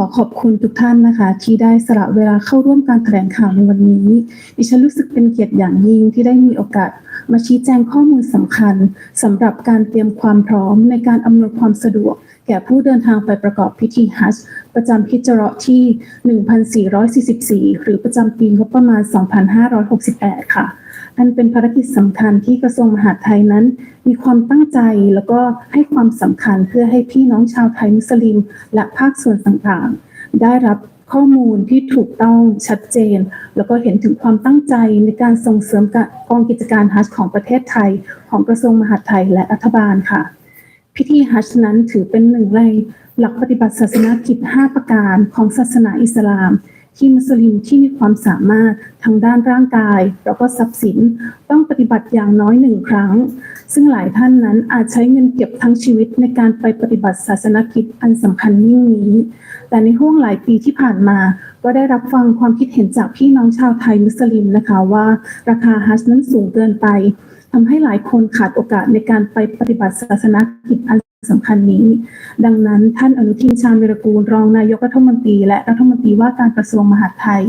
ขอขอบคุณทุกท่านนะคะ ที่ได้สละเวลาเข้าร่วมการแถลงข่าวในวันนี้ ดิฉันรู้สึกเป็นเกียรติอย่างยิ่งที่ได้มีโอกาสมาชี้แจงข้อมูลสำคัญสำหรับการเตรียมความพร้อมในการอำนวยความสะดวก แก่ผู้เดินทางไปประกอบพิธีฮัจประจำฮิจราะห์ที่ 1444 หรือประจำปีงบประมาณ 2568 ค่ะ อันเป็นภารกิจสำคัญที่กระทรวงมหาดไทยนั้น มีความตั้งใจแล้วก็ให้ความสำคัญเพื่อให้พี่น้องชาวไทยมุสลิม และภาคส่วนต่างๆ ได้รับข้อมูลที่ถูกต้องชัดเจน แล้วก็เห็นถึงความตั้งใจในการส่งเสริมกองกิจการฮัจของประเทศไทย ของกระทรวงมหาดไทยและรัฐบาลค่ะ พิธีฮัจญ์นั้นถือเป็นหนึ่งในหลักปฏิบัติศาสนกิจ 5 ประการของศาสนาอิสลาม ที่มุสลิมที่มีความสามารถทางด้านร่างกาย แล้วก็ทรัพย์สินต้องปฏิบัติอย่างน้อยหนึ่งครั้ง ซึ่งหลายท่านนั้นอาจใช้เงินเก็บทั้งชีวิตในการไปปฏิบัติศาสนกิจอันสำคัญยิ่งนี้ แต่ในห่วงหลายปีที่ผ่านมา ก็ได้รับฟังความคิดเห็นจากพี่น้องชาวไทยมุสลิมนะคะว่า ราคาฮัจนั้นสูงเกินไปทำให้หลายคนขาดโอกาสในการไปปฏิบัติศาสนกิจอัน สำคัญนี้ ดังนั้นท่านอนุทินชาญวิรกูลรองนายกรัฐมนตรี และรัฐมนตรีว่าการกระทรวงมหาดไทย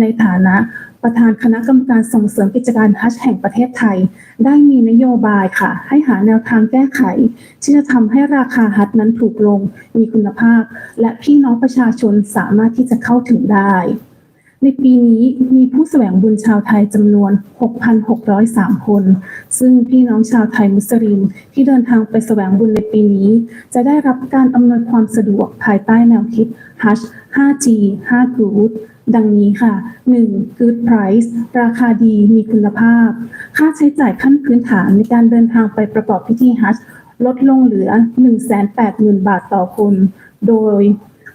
ในฐานะประธานคณะกรรมการส่งเสริมกิจการฮัจญ์แห่งประเทศไทย ได้มีนโยบายค่ะ ให้หาแนวทางแก้ไข ที่จะทำให้ราคาฮัจญ์นั้นถูกลง มีคุณภาพ และพี่น้องประชาชนสามารถที่จะเข้าถึงได้ ในปีนี้มีผู้แสวงบุญชาวไทยจำนวน 6,603 คน ซึ่งพี่น้องชาวไทยมุสลิมที่เดินทางไปแสวงบุญในปีนี้ จะได้รับการอำนวยความสะดวกภายใต้แนวคิด Hush 5G 5 Good ดังนี้ค่ะ 1. Good Price ราคาดีมีคุณภาพ ค่าใช้จ่ายขั้นพื้นฐานในการเดินทางไปประกอบพิธีฮัจลดลงเหลือ 180,000 บาทต่อคน โดย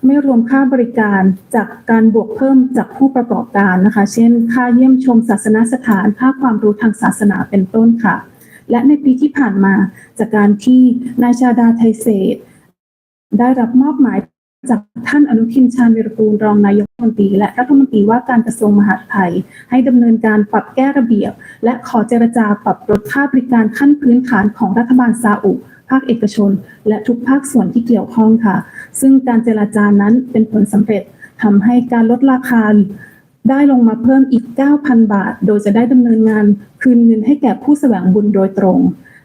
ไม่รวมค่าบริการจากการบวกเพิ่มจากผู้ประกอบการนะคะ เช่น ค่าเยี่ยมชมศาสนสถาน ค่าความรู้ทางศาสนาเป็นต้นค่ะ และในปีที่ผ่านมาจากการที่นายชาดาไทยเศษ ได้รับมอบหมายจากท่านอนุทินชาญวิรกูลรองนายกรัฐมนตรีและรัฐมนตรีว่าการกระทรวงมหาดไทย ให้ดำเนินการปรับแก้ระเบียบ และขอเจรจาปรับลดค่าบริการขั้นพื้นฐานของรัฐบาลซาอุ ภาคเอกชน และทุกภาคส่วนที่เกี่ยวข้องค่ะ ซึ่งการเจรจานั้นเป็นผลสำเร็จทำให้การลดราคาได้ลงมาเพิ่มอีก 9,000 บาท โดยจะได้ดำเนินงานคืนเงินให้แก่ผู้แสวงบุญโดยตรง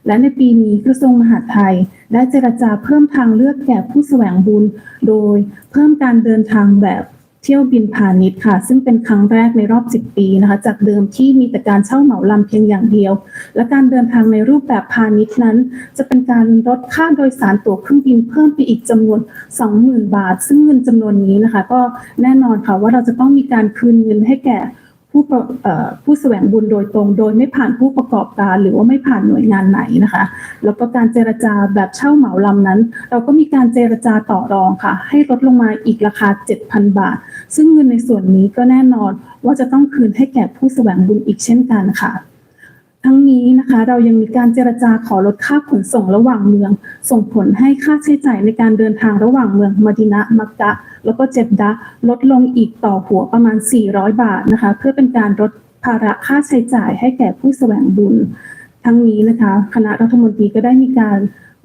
และในปีนี้กระทรวงมหาดไทย ได้เจรจาเพิ่มทางเลือกแก่ผู้แสวงบุญ โดยเพิ่มการเดินทางแบบ เที่ยวบินพาณิชย์ค่ะ ซึ่งเป็นครั้งแรกในรอบ 10 ปีนะคะ จากเดิมที่มีแต่การเช่าเหมาลำเพียงอย่างเดียว และการเดินทางในรูปแบบพาณิชย์นั้น จะเป็นการลดค่าโดยสารตั๋วเครื่องบินเพิ่มไปอีกจำนวน 20,000 บาท ซึ่งเงินจำนวนนี้นะคะ ก็แน่นอนค่ะว่าเราจะต้องมีการคืนเงินให้แก่ ผู้ผู้แสวงบุญโดยตรง โดยไม่ผ่านผู้ประกอบการ หรือว่าไม่ผ่านหน่วยงานไหนนะคะ แล้วก็การเจรจาแบบเช่าเหมาลำนั้น เราก็มีการเจรจาต่อรองค่ะ ให้ลดลงมาอีกราคา 7,000 บาท ซึ่งเงินในส่วนนี้ก็แน่นอนว่าจะต้องคืนให้แก่ผู้แสวงบุญอีกเช่นกันค่ะทั้งนี้นะคะเรายังมีการเจรจาขอลดค่าขนส่งระหว่างเมือง ส่งผลให้ค่าใช้จ่ายในการเดินทางระหว่างเมืองมดินะมักกะ แล้วก็เจ็ดดะลดลงอีกต่อหัวประมาณ 400 บาทนะคะ เพื่อเป็นการลดภาระค่าใช้จ่ายให้แก่ผู้แสวงบุญ ทั้งนี้นะคะ คณะรัฐมนตรีก็ได้มีการ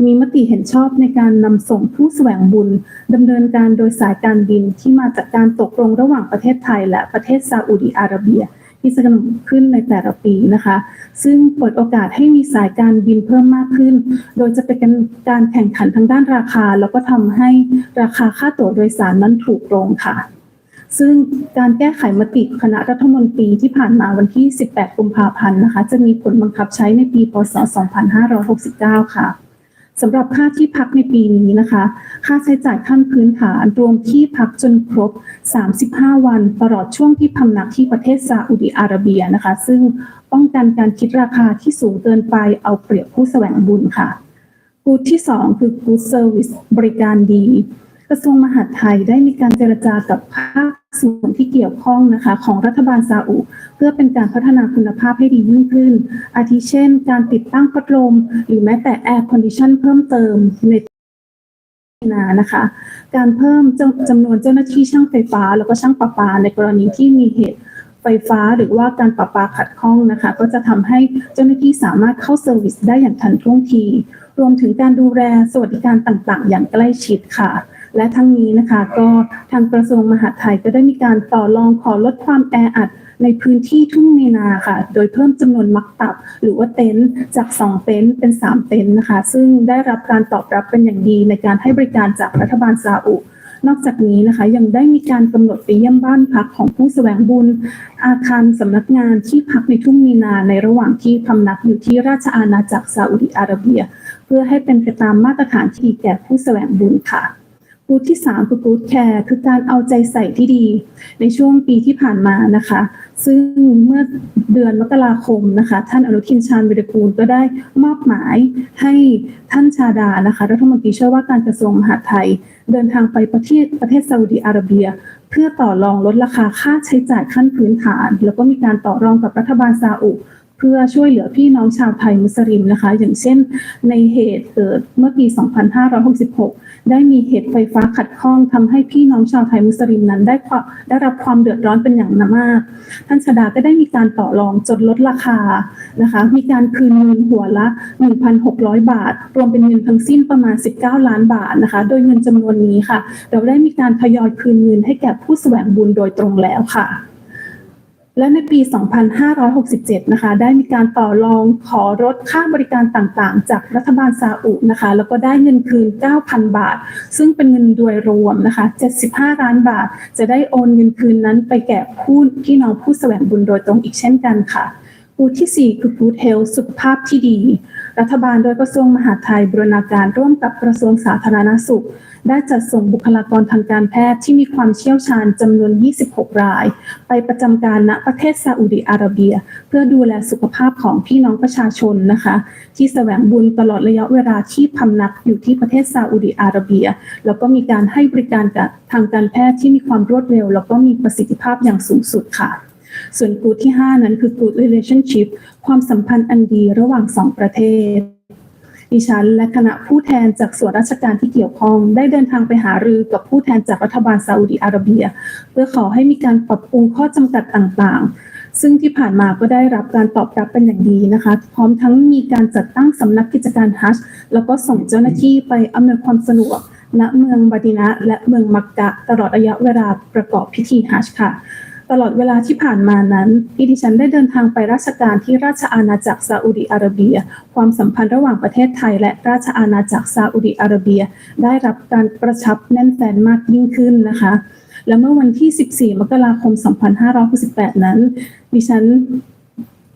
มีมติเห็นชอบในการนำส่งผู้แสวงบุญดำเนินการโดยสายการบินที่มาจากการตกลงระหว่างประเทศไทย และประเทศซาอุดีอาระเบีย ที่จะกำหนดขึ้นในแต่ละปีนะคะ ซึ่งเปิดโอกาสให้มีสายการบินเพิ่มมากขึ้น โดยจะเป็นการแข่งขันทางด้านราคา แล้วก็ทำให้ราคาค่าตั๋วโดยสารนั้นถูกลงค่ะซึ่งการแก้ไขมติคณะรัฐมนตรีที่ผ่านมาวันที่ 18 กุมภาพันธ์นะคะ จะมีผลบังคับใช้ในปี พศ 2569 ค่ะ สำหรับค่าที่พักในปีนี้นะคะ ค่าใช้จ่ายขั้นพื้นฐานรวมที่พักจนครบ 35 วัน ตลอดช่วงที่พำนักที่ประเทศซาอุดิอาระเบียนะคะ ซึ่งป้องกันการคิดราคาที่สูงเกินไปเอาเปรียบผู้แสวงบุญค่ะกูดที่ 2 คือ Good Service บริการดี กระทรวงมหาดไทยได้มีการเจรจากับภาค ส่วนที่เกี่ยวข้องนะคะของรัฐบาลซาอุเพื่อเป็นการพัฒนาคุณภาพให้ดียิ่งขึ้น อาทิเช่น การติดตั้งพัดลมหรือแม้แต่แอร์คอนดิชันเพิ่มเติมในนานะคะ การเพิ่มจำจำนวนเจ้าหน้าที่ช่างไฟฟ้า แล้วก็ช่างประปา ในกรณีที่มีเหตุไฟฟ้าหรือว่าการประปาขัดข้องนะคะ ก็จะทำให้เจ้าหน้าที่สามารถเข้าเซอร์วิสได้อย่างทันท่วงที รวมถึงการดูแลสวัสดิการต่างๆ อย่างใกล้ชิดค่ะ และทั้งนี้นะคะก็ทางกระทรวงมหาดไทยก็ได้มีการต่อรองขอลดความแออัดในพื้นที่ทุ่งมีนาค่ะ โดยเพิ่มจำนวนมักตับ หรือว่าเต็นท์จาก 2 เต็นท์เป็น 3 เต็นท์นะคะ ซึ่งได้รับการตอบรับเป็นอย่างดีในการให้บริการจากรัฐบาลซาอุนอกจากนี้นะคะยังได้มีการกำหนดไปเยี่ยมบ้านพักของผู้แสวงบุญ อาคารสำนักงานที่พักในทุ่งมีนาในระหว่างที่พำนักอยู่ที่ราชอาณาจักรซาอุดิอาระเบีย เพื่อให้เป็นไปตามมาตรฐานที่แก่ผู้แสวงบุญค่ะ กูดที่3คือกูดแคร์คือการเอาใจใส่ที่ดี ในช่วงปีที่ผ่านมานะคะ ซึ่งเมื่อเดือนมกราคมนะคะ ท่านอนุทินชาญวิรกูลก็ได้มอบหมายให้ท่านชาดานะคะรัฐมนตรีช่วยว่าการกระทรวงมหาดไทย เดินทางไปประเทศประเทศซาอุดิอาระเบีย เพื่อต่อรองลดราคาค่าใช้จ่ายขั้นพื้นฐาน แล้วก็มีการต่อรองกับรัฐบาลซาอุ เพื่อช่วยเหลือพี่น้องชาวไทยมุสลิมนะคะ อย่างเช่นในเหตุเกิดเมื่อปี 2566 ได้มีเหตุไฟฟ้าขัดข้องทำให้พี่น้องชาวไทยมุสลิมนั้นได้ควาได้รับความเดือดร้อนเป็นอย่างมาก ท่านชดาก็ได้มีการต่อรองจนลดราคานะคะ มีการคืนเงินหัวละ 1,600 บาท รวมเป็นเงินทั้งสิ้นประมาณ 19 ล้านบาทนะคะ โดยเงินจำนวนนี้ค่ะ เราได้มีการทยอยคืนเงินให้แก่ผู้แสวงบุญโดยตรงแล้วค่ะ และในปี 2567 นะคะ ได้มีการต่อรองขอลดค่าบริการต่างๆ จากรัฐบาลซาอุนะคะ แล้วก็ได้เงินคืน 9,000 บาท ซึ่งเป็นเงินโดยรวมนะคะ 75 ล้านบาท จะได้โอนเงินคืนนั้นไปแก่ผู้พี่น้องผู้แสวงบุญโดยตรงอีกเช่นกันค่ะกูที่ 4 คือ Good Health สุขภาพที่ดี รัฐบาลโดยกระทรวงมหาดไทยบรณาการร่วมกับกระทรวงสาธารณสุข ได้จัดส่งบุคลากรทางการแพทย์ที่มีความเชี่ยวชาญจำนวน 26 ราย ไปประจำการณประเทศซาอุดิอาระเบีย เพื่อดูแลสุขภาพของพี่น้องประชาชนนะคะ ที่แสวงบุญตลอดระยะเวลาที่พำนักอยู่ที่ประเทศซาอุดิอาระเบีย แล้วก็มีการให้บริการกับทางการแพทย์ที่มีความรวดเร็ว แล้วก็มีประสิทธิภาพอย่างสูงสุดค่ะส่วนกูที่ 5 นั้นคือ good relationship ความสัมพันธ์อันดีระหว่างสองประเทศ ดิฉัน และคณะผู้แทนจากส่วนราชการที่เกี่ยวข้อง ได้เดินทางไปหารือกับผู้แทนจากรัฐบาลซาอุดิอาระเบีย เพื่อขอให้มีการปรับปรุงข้อจำกัดต่างๆ ซึ่งที่ผ่านมาก็ได้รับการตอบรับเป็นอย่างดีนะคะ พร้อมทั้งมีการจัดตั้งสำนักกิจการฮัจญ์แล้วก็ส่งเจ้าหน้าที่ไปอำนวยความสะดวกณเมืองบาดินะและเมืองมักกะตลอดระยะเวลาประกอบพิธีฮัจญ์ค่ะ ตลอดเวลาที่ผ่านมานั้นที่ดิฉันได้เดินทางไปราชการที่ราชอาณาจักรซาอุดิอาระเบีย ความสัมพันธ์ระหว่างประเทศไทย และราชอาณาจักรซาอุดิอาระเบีย ได้รับการกระชับแน่นแฟนมากยิ่งขึ้นนะคะ และเมื่อวันที่ 14 มกราคม 2568 นั้น ดิฉัน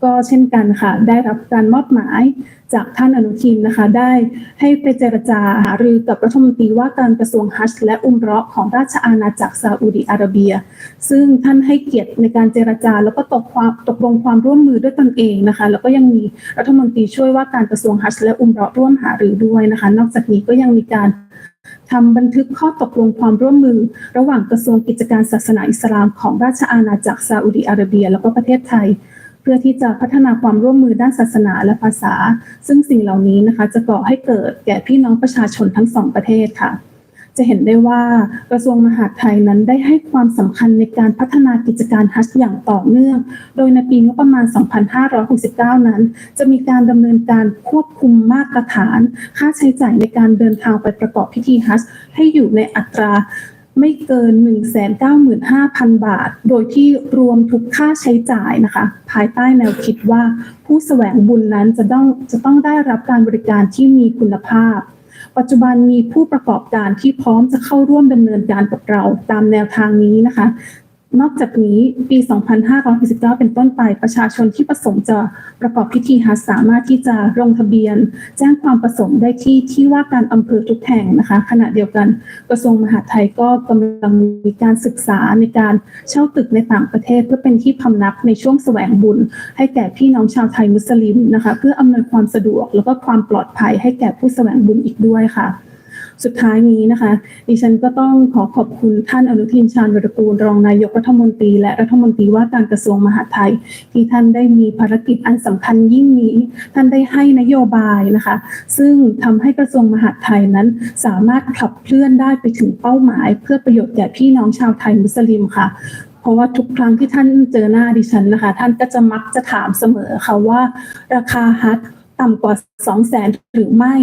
ก็เช่นกันค่ะ ได้รับการมอบหมายจากท่านอนุทินนะคะ ได้ให้ไปเจรจาหารือกับรัฐมนตรีว่าการกระทรวงฮัจและอุมเราะห์ของราชอาณาจักรซาอุดิอาระเบีย ซึ่งท่านให้เกียรติในการเจรจา แล้วก็ตกความตกลงความร่วมมือด้วยตนเองนะคะ แล้วก็ยังมีรัฐมนตรีช่วยว่าการกระทรวงฮัจและอุมเราะห์ร่วมหารือด้วยนะคะ นอกจากนี้ก็ยังมีการทำบันทึกข้อตกลงความร่วมมือ ระหว่างกระทรวงกิจการศาสนาอิสลามของราชอาณาจักรซาอุดิอาระเบีย แล้วก็ประเทศไทย เพื่อที่จะพัฒนาความร่วมมือด้านศาสนาและภาษา ซึ่งสิ่งเหล่านี้นะคะจะก่อให้เกิดแก่พี่น้องประชาชนทั้งสองประเทศค่ะ จะเห็นได้ว่ากระทรวงมหาดไทยนั้นได้ให้ความสำคัญในการพัฒนากิจการฮัจญ์อย่างต่อเนื่อง โดยในปีงบประมาณ 2569 นั้น จะมีการดำเนินการควบคุมมาตรฐาน ค่าใช้จ่ายในการเดินทางไปประกอบพิธีฮัจญ์ให้อยู่ในอัตรา ไม่เกิน 195,000 บาท โดยที่รวมทุกค่าใช้จ่ายนะคะ ภายใต้แนวคิดว่าผู้แสวงบุญนั้นจะต้องจะต้องได้รับการบริการที่มีคุณภาพ ปัจจุบันมีผู้ประกอบการที่พร้อมจะเข้าร่วมดำเนินการกับเราตามแนวทางนี้นะคะ นอกจากนี้ปี 2569 เป็นต้นไปประชาชนที่ประสงค์จะประกอบพิธีฮัจญ์สามารถที่จะลงทะเบียน แจ้งความประสงค์ได้ที่ที่ว่าการอำเภอทุกแห่งนะคะ ขณะเดียวกันกระทรวงมหาดไทยก็กำลังมีการศึกษาในการเช่าตึกในต่างประเทศ เพื่อเป็นที่พำนักในช่วงแสวงบุญ ให้แก่พี่น้องชาวไทยมุสลิมนะคะ เพื่ออำนวยความสะดวกแล้วก็ความปลอดภัยให้แก่ผู้แสวงบุญอีกด้วยค่ะ สุดท้ายนี้นะคะ ดิฉันก็ต้องขอขอบคุณท่านอนุทินชาญวิรกูลรองนายกรัฐมนตรี และรัฐมนตรีว่าการกระทรวงมหาดไทย ที่ท่านได้มีภารกิจอันสำคัญยิ่งนี้ ท่านได้ให้นโยบายนะคะ ซึ่งทำให้กระทรวงมหาดไทยนั้น สามารถขับเคลื่อนได้ไปถึงเป้าหมาย เพื่อประโยชน์แก่พี่น้องชาวไทยมุสลิมค่ะเพราะว่าทุกครั้งที่ท่านเจอหน้าดิฉันนะคะ ท่านก็จะมักจะถามเสมอค่ะว่า ราคาฮัท ต่ำกว่าสองแสนหรือไม่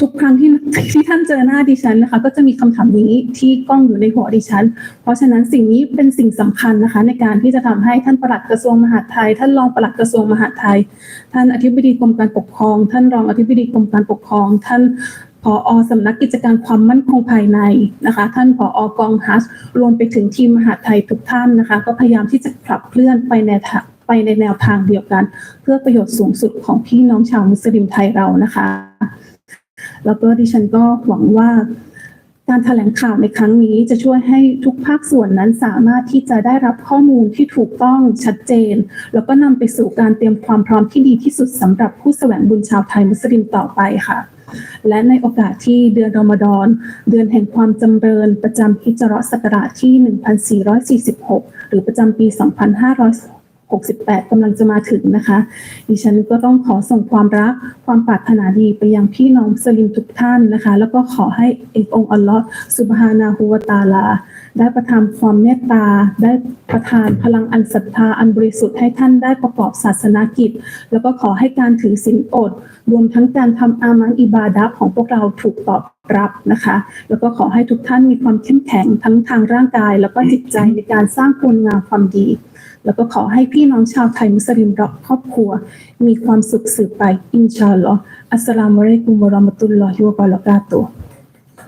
ทุกครั้งที่ที่ท่านเจอหน้าดิฉันนะคะ ก็จะมีคำถามนี้ที่กล้องอยู่ในหัวดิฉัน เพราะฉะนั้นสิ่งนี้เป็นสิ่งสำคัญนะคะ ในการที่จะทำให้ท่านปลัดกระทรวงมหาดไทย ท่านรองปลัดกระทรวงมหาดไทย ท่านอธิบดีกรมการปกครอง ท่านรองอธิบดีกรมการปกครอง ท่านผอสำนักกิจการความมั่นคงภายในนะคะ ท่านผอกองฮัสรวมไปถึงทีมมหาดไทยทุกท่านนะคะ ก็พยายามที่จะขับเคลื่อนไปในทาง ไปในแนวทางเดียวกัน เพื่อประโยชน์สูงสุดของพี่น้องชาวมุสลิมไทยเรานะคะ แล้วก็ดิฉันก็หวังว่าการแถลงข่าวในครั้งนี้จะช่วยให้ทุกภาคส่วนนั้นสามารถที่จะได้รับข้อมูลที่ถูกต้องชัดเจน แล้วก็นำไปสู่การเตรียมความพร้อมที่ดีที่สุดสำหรับผู้แสวงบุญชาวไทยมุสลิมต่อไปค่ะ และในโอกาสที่เดือนรอมฎอนเดือนแห่งความจำเริญประจำฮิจราะห์ศักราชที่ 1446 หรือประจำปี 68กำลังจะมาถึงนะคะ ดิฉันก็ต้องขอส่งความรักความปรารถนาดีไปยังพี่น้องสลิมทุกท่านนะคะ แล้วก็ขอให้เอกองอัลลอฮ์สุบฮานาฮูวตาลา ได้ประทานความเมตตา ได้ประทานพลังอันศรัทธาอันบริสุทธิ์ให้ท่านได้ประกอบศาสนากิจ แล้วก็ขอให้การถือศีลอด รวมทั้งการทำอามังอิบาดะของพวกเราถูกตอบรับนะคะ แล้วก็ขอให้ทุกท่านมีความเข้มแข็งทั้งทางร่างกาย แล้วก็จิตใจในการสร้างคุณงามความดี แล้วก็ขอให้พี่น้องชาวไทยมุสลิมรอบครอบครัว มีความสุขสืบไปอินชาอัลลอฮ์อัสสลามุอะลัยกุมวะเราะมะตุลลอฮิวะบะเราะกาตุฮ์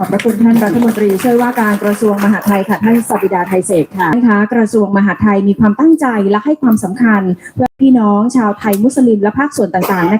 ขอบพระคุณท่านรัฐมนตรีช่วยว่าการกระทรวงมหาดไทยค่ะท่านสบิดาไทยเศรษค่ะนะคะกระทรวงมหาดไทยมีความตั้งใจและให้ความสำคัญ เพื่อพี่น้องชาวไทยมุสลิมและภาคส่วนต่างๆ